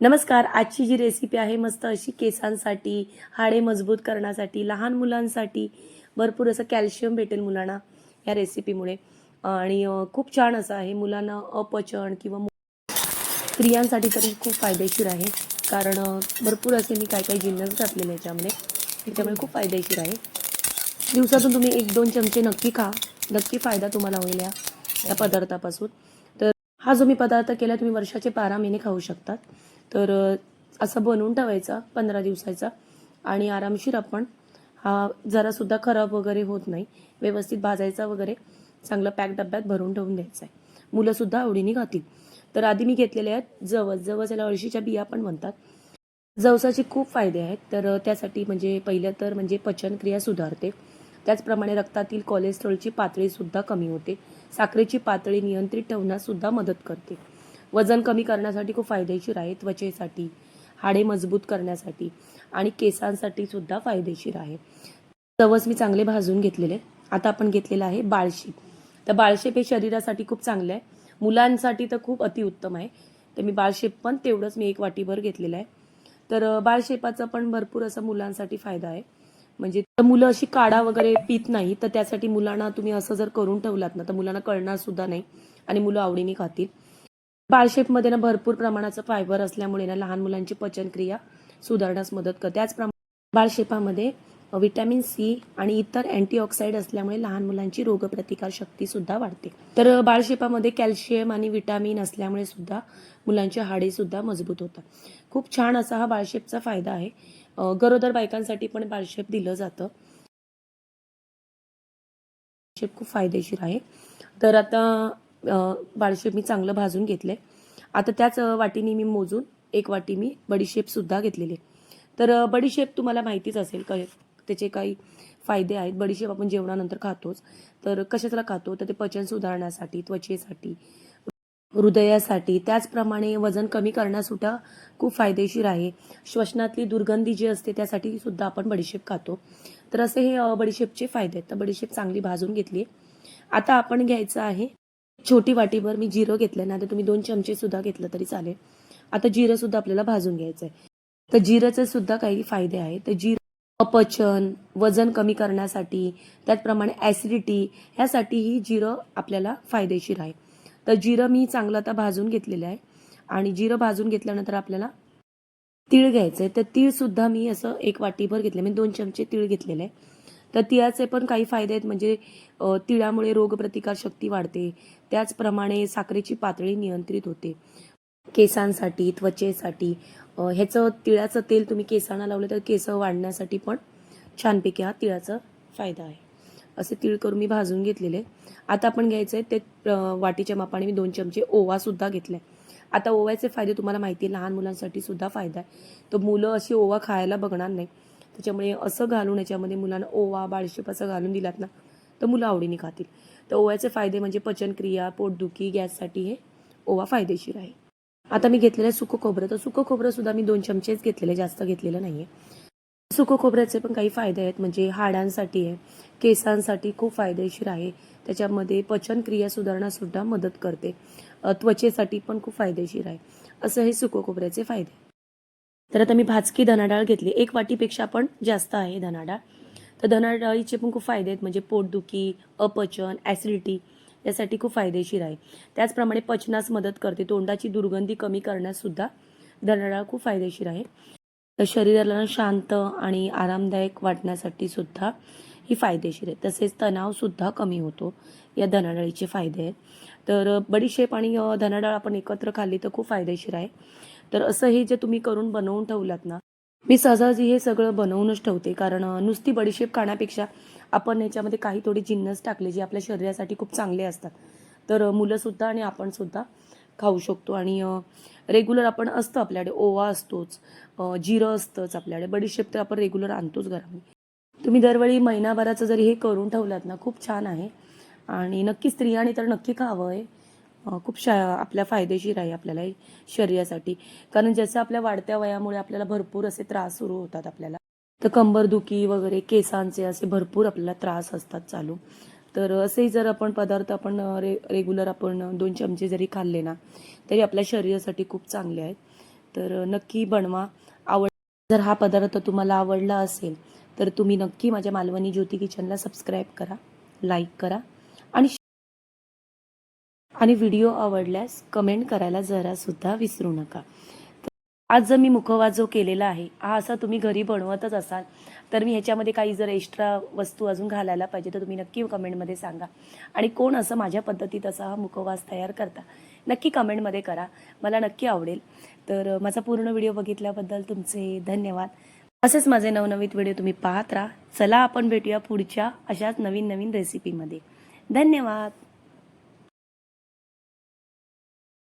नमस्कार आजची जी रेसिपी आहे मस्त अशी केसांसाठी हाडे मजबूत करण्यासाठी लहान मुलांसाठी भरपूर असं कॅल्शियम भेटेल मुलांना या रेसिपीमुळे आणि खूप छान असं आहे मुलांना अपचन किंवा स्त्रियांसाठी तरी खूप फायदेशीर आहे. कारण भरपूर असे मी काय काय जिन्नस घातलेले याच्यामध्ये. त्याच्यामुळे खूप फायदेशीर आहे. दिवसातून तुम्ही एक दोन चमचे नक्की खा. नक्की फायदा तुम्हाला होईल या या पदार्थापासून. तर हा जो मी पदार्थ केला तुम्ही वर्षाचे बारा महिने खाऊ शकतात. तर असं बनवून ठेवायचा पंधरा दिवसाचा. आणि आरामशीर आपण हा जरासुद्धा खराब वगैरे होत नाही. व्यवस्थित भाजायचा वगैरे चांगलं पॅक डब्यात भरून ठेवून द्यायचा आहे. मुलंसुद्धा आवडीने खातील. तर आधी मी घेतलेले आहेत जवस. जवस याला अळशीच्या बिया पण म्हणतात. जवसाचे खूप फायदे आहेत. तर त्यासाठी म्हणजे पहिलं तर म्हणजे पचनक्रिया सुधारते. त्याचप्रमाणे रक्तातील कोलेस्ट्रॉलची पातळीसुद्धा कमी होते. साखरेची पातळी नियंत्रित ठेवण्यास सुद्धा मदत करते. वजन कमी करण्यासाठी खूप फायदेशीर आहे त्वचेसाठी हाडे मजबूत करण्यासाठी आणि केसांसाठी सुद्धा फायदेशीर आहे. जवस मी चांगले भाजून घेतलेले. आता आपण घेतलेलं आहे बाळशेप तर बाळशेप हे शरीरासाठी खूप चांगलं आहे. मुलांसाठी तर खूप अतिउत्तम आहे. तर मी बाळशेप पण तेवढंच मी एक वाटीभर घेतलेलं आहे. तर बाळशेपाचा पण भरपूर असा मुलांसाठी फायदा आहे. म्हणजे मुलं अशी काढा वगैरे पित नाही तर त्यासाठी मुलांना तुम्ही असं जर करून ठेवलात ना तर मुलांना कळणार सुद्धा नाही आणि मुलं आवडीने खातील. बाळशेपमध्ये ना भरपूर प्रमाणाचं फायबर असल्यामुळे ना लहान मुलांची पचनक्रिया सुधारण्यास मदत करते. त्याचप्रमाणे बाळशेपामध्ये विटॅमिन सी आणि इतर अँटीऑक्साईड असल्यामुळे लहान मुलांची रोगप्रतिकार शक्ती सुद्धा वाढते. तर बाळशेपामध्ये कॅल्शियम आणि विटॅमिन असल्यामुळे सुद्धा मुलांची हाडे सुद्धा मजबूत होतात. खूप छान असा हा बाळशेपचा फायदा आहे. गरोदर बायकांसाठी पण बाळशेप दिलं जातं. बाळशेप खूप फायदेशीर आहे. तर आता अ, बाळशेप मी चांगलं भाजून घेतलंय. आता त्याच वाटीने मी मोजून एक वाटी मी बडीशेपसुद्धा घेतलेली आहे. तर बडीशेप तुम्हाला माहितीच असेल काय त्याचे काही फायदे आहेत. बडीशेप आपण जेवणानंतर खातोच. तर कशाला खातो? तर ते पचन सुधारण्यासाठी त्वचेसाठी हृदयासाठी. त्याचप्रमाणे वजन कमी करण्यासुद्धा खूप फायदेशीर आहे. श्वसनातली दुर्गंधी जी असते त्यासाठी सुद्धा आपण बडीशेप खातो. तर असे हे बडीशेपचे फायदे आहेत. तर बडीशेप चांगली भाजून घेतली आता आपण घ्यायचं आहे छोटी वाटीभर मी जिरं घेतलं ना आता तुम्ही दोन चमचे सुद्धा घेतलं तरी चालेल. आता जिरं सुद्धा आपल्याला भाजून घ्यायचं आहे तर जिरंचे सुद्धा काही फायदे आहेत. तर जिरं अपचन वजन कमी करण्यासाठी त्याचप्रमाणे ॲसिडिटी ह्यासाठीही जिरं आपल्याला फायदेशीर आहे. तर जिरं मी चांगलं आता भाजून घेतलेलं आहे. आणि जिरं भाजून घेतल्यानंतर आपल्याला तीळ घ्यायचं आहे तर तीळसुद्धा मी असं एक वाटीभर घेतलं म्हणजे दोन चमचे तीळ घेतलेले आहे. तर तिळाचे पण काही फायदे आहेत. म्हणजे तिळामुळे रोगप्रतिकार शक्ती वाढते. त्याचप्रमाणे साखरेची पातळी नियंत्रित होते. केसांसाठी त्वचेसाठी ह्याचं तिळाचं तेल तुम्ही केसांना लावलं तर केस वाढण्यासाठी पण छानपैकी हा तिळाचा फायदा आहे. असे तीळ करून मी भाजून घेतलेले. आता आपण घ्यायचं आहे ते वाटीच्या मापाने मी दोन चमचे ओवासुद्धा घेतला आहे आता ओव्याचे फायदे तुम्हाला माहिती आहे लहान मुलांसाठी सुद्धा फायदा आहे. तर मुलं अशी ओवा खायला बघणार नाही त्याच्यामुळे असं घालून याच्यामध्ये मुलांना ओवा बाळशेप असं घालून दिलात ना तर मुलं आवडीने खातील. तर ओव्याचे फायदे म्हणजे पचनक्रिया पोटदुखी गॅससाठी हे ओवा फायदेशीर आहे. आता मी घेतलेलं आहे सुकं खोबरं तर सुकं खोबरंसुद्धा मी दोन चमचेच घेतलेले जास्त घेतलेलं नाही आहे सुकं खोबऱ्याचे पण काही फायदे आहेत म्हणजे हाडांसाठी आहे केसांसाठी खूप फायदेशीर आहे. त्याच्यामध्ये पचनक्रिया सुधारण्यासुद्धा मदत करते. त्वचेसाठी पण खूप फायदेशीर आहे. असं हे सुकं खोबऱ्याचे फायदे तर आता मी भाजकी धनाडाळ घेतली. एक वाटीपेक्षा पण जास्त आहे धनाडाळ. तर धनाडाळीचे पण खूप फायदे आहेत. म्हणजे पोटदुखी अपचन ॲसिडिटी यासाठी खूप फायदेशीर आहे. त्याचप्रमाणे पचनास मदत करते. तोंडाची दुर्गंधी कमी करण्यास सुद्धा धनाडाळ खूप फायदेशीर आहे. तर शरीराला शांत आणि आरामदायक वाटण्यासाठी सुद्धा ही फायदेशीर आहे. तसेच तणावसुद्धा कमी होतो. या धनाडाळीचे फायदे आहेत. तर बडीशेप आणि धनाडाळ आपण एकत्र खाल्ली तर खूप फायदेशीर आहे. तर असं हे जे तुम्ही करून बनवून ठेवलात ना मी सहजाजी हे सगळं बनवूनच ठेवते. कारण नुसती बडीशेप खाण्यापेक्षा आपण याच्यामध्ये काही थोडे जिन्नस टाकले जे आपल्या शरीरासाठी खूप चांगले असतात. तर मुलंसुद्धा आणि आपणसुद्धा खाऊ शकतो. आणि रेग्युलर आपण असतं आपल्याकडे ओवा असतोच जिरं असतंच आपल्याकडे. बडीशेप तर आपण रेग्युलर आणतोच घरामध्ये. तुम्ही दरवेळी महिनाभराचं जरी हे करून ठेवलात ना खूप छान आहे. आणि नक्की स्त्रियांनी तर नक्की खावं आहे. खूप शा आपल्या फायदेशीर आहे आपल्याला शरीरासाठी. कारण जसं आपल्या वाढत्या वयामुळे आपल्याला भरपूर असे त्रास सुरू होतात आपल्याला. तर कंबरदुखी वगैरे केसांचे असे भरपूर आपल्याला त्रास असतात चालू. तर असेही जर आपण पदार्थ आपण रे रेग्युलर आपण दोन चमचे जरी खाल्ले ना तरी आपल्या शरीरासाठी खूप चांगले आहेत. तर नक्की बनवा. आवड जर हा पदार्थ तुम्हाला आवडला असेल तर तुम्ही नक्की माझ्या मालवणी ज्योती किचनला सबस्क्राईब करा लाईक करा आणि आणि व्हिडिओ आवडल्यास कमेंट करायला जरासुद्धा विसरू नका. तर आज जर मी मुखवास जो केलेला आहे हा असा तुम्ही घरी बनवतच असाल तर मी ह्याच्यामध्ये काही जर एक्स्ट्रा वस्तू अजून घालायला पाहिजे तर तुम्ही नक्की कमेंटमध्ये सांगा. आणि कोण असं माझ्या पद्धतीत असा हा मुखवास तयार करता नक्की कमेंटमध्ये करा. मला नक्की आवडेल. तर माझा पूर्ण व्हिडिओ बघितल्याबद्दल तुमचे धन्यवाद. असेच माझे नवनवीन व्हिडिओ तुम्ही पाहत राहा. चला आपण भेटूया पुढच्या अशाच नवीन नवीन रेसिपीमध्ये धन्यवाद!